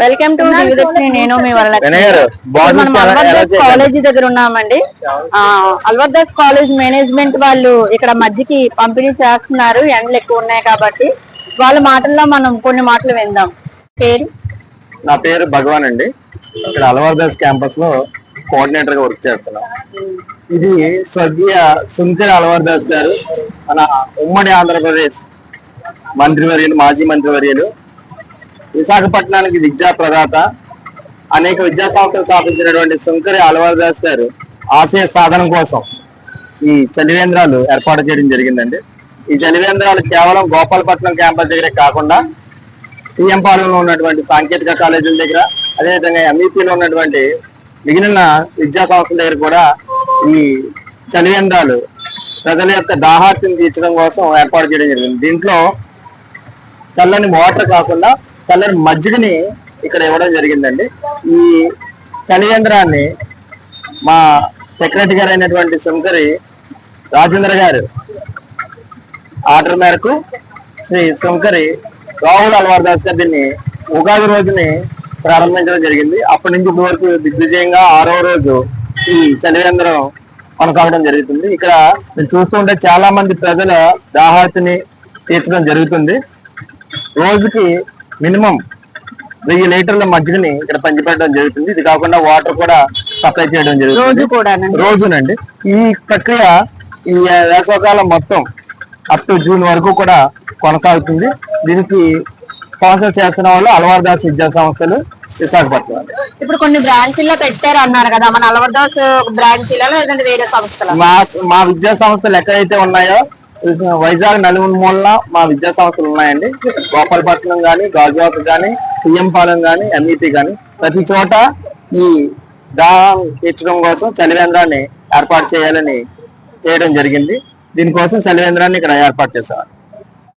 Welcome to నేను మీ మనం Alwardas? College దగ్గర ఉన్నామండి అల్వర్దాస్ కాలేజ్ మేనేజ్మెంట్ వాళ్ళు ఇక్కడ మధ్యకి పంపిణీ చేస్తున్నారు. ఎండలు ఎక్కువ ఉన్నాయి కాబట్టి వాళ్ళ మాటల్లో మనం కొన్ని మాటలు విందాం. పేరు? నా పేరు భగవాన్ అండి. ఇక్కడ అలవర్దాస్ క్యాంపస్లో కోఆర్డినేటర్గా వర్క్ చేస్తున్నాం. ఇది స్వర్గీయ సుంకర అలవర్దాస్ గారు మన ఉమ్మడి ఆంధ్రప్రదేశ్ మంత్రివర్యులు మాజీ మంత్రివర్యులు విశాఖపట్నానికి విద్యా ప్రదాత అనేక విద్యా సంస్థలు స్థాపించినటువంటి సుంకరి అలవర్దాస్ గారు ఆశయ సాధన కోసం ఈ చలివేంద్రాలు ఏర్పాటు చేయడం జరిగిందండి. ఈ చలివేంద్రాలు కేవలం గోపాలపట్నం క్యాంపస్ దగ్గరే కాకుండా టీఎంపాలెంలో ఉన్నటువంటి సాంకేతిక కాలేజీల దగ్గర అదేవిధంగా ఎంఈపీలో ఉన్నటువంటి మిగిలిన విద్యా సంస్థల దగ్గర కూడా ఈ చలివేంద్రాలు ప్రజల యొక్క దాహార్తిని తీర్చడం కోసం ఏర్పాటు చేయడం జరిగింది. దీంట్లో చల్లని వాటర్ కాకుండా చల్లని మజ్జిగని ఇక్కడ ఇవ్వడం జరిగిందండి. ఈ చలివేంద్రాన్ని మా సెక్రటరీ గారు అయినటువంటి శంకరి రాజేంద్ర గారు ఆర్డర్ మేరకు శ్రీ శంకరి రాహుల్ అల్వార్దాస్ గారు దీన్ని ఉగాది రోజుని ప్రారంభించడం జరిగింది. అప్పటి నుంచి ఇప్పటి వరకు దిగ్విజయంగా ఆరో రోజు ఈ చలివేంద్రం కొనసాగడం జరుగుతుంది. ఇక్కడ నేను చూస్తుంటే చాలా మంది ప్రజల దాహార్తిని తీర్చడం జరుగుతుంది. రోజుకి మినిమం వెయ్యి లీటర్ల మజ్జిగని ఇక్కడ పంచిపెట్టడం జరుగుతుంది. ఇది కాకుండా వాటర్ కూడా సప్లై చేయడం రోజు జరుగుతుంది కూడా రోజునండి. ఈ ప్రక్రియ ఈ వేసవకాలం మొత్తం అప్ టు జూన్ వరకు కూడా కొనసాగుతుంది. దీనికి స్పాన్సర్ చేస్తున్న వాళ్ళు అలవార్దాస్ విద్యా సంస్థలు విశాఖపట్నం. ఇప్పుడు కొన్ని బ్రాంచీల్లో పెట్టారు అన్నారు కదా. మన అల్వర్దాస్ బ్రాంచీలలో లేదంటే వేరే సంస్థల మా మా విద్యా సంస్థలు ఎక్కడైతే ఉన్నాయో వైజాగ్ నలుగురు మూలన మా విద్యా సంస్థలు ఉన్నాయండి. గోపాలపట్నం కానీ గాజువాక కానీ పిఎంపాలెం కానీ ఎంఈటి కానీ ప్రతి చోట ఈ దాహం తీర్చడం కోసం చలివేంద్రాన్ని ఏర్పాటు చేయాలని చేయడం జరిగింది. దీనికోసం చలివేంద్రాన్ని ఇక్కడ ఏర్పాటు చేశారు.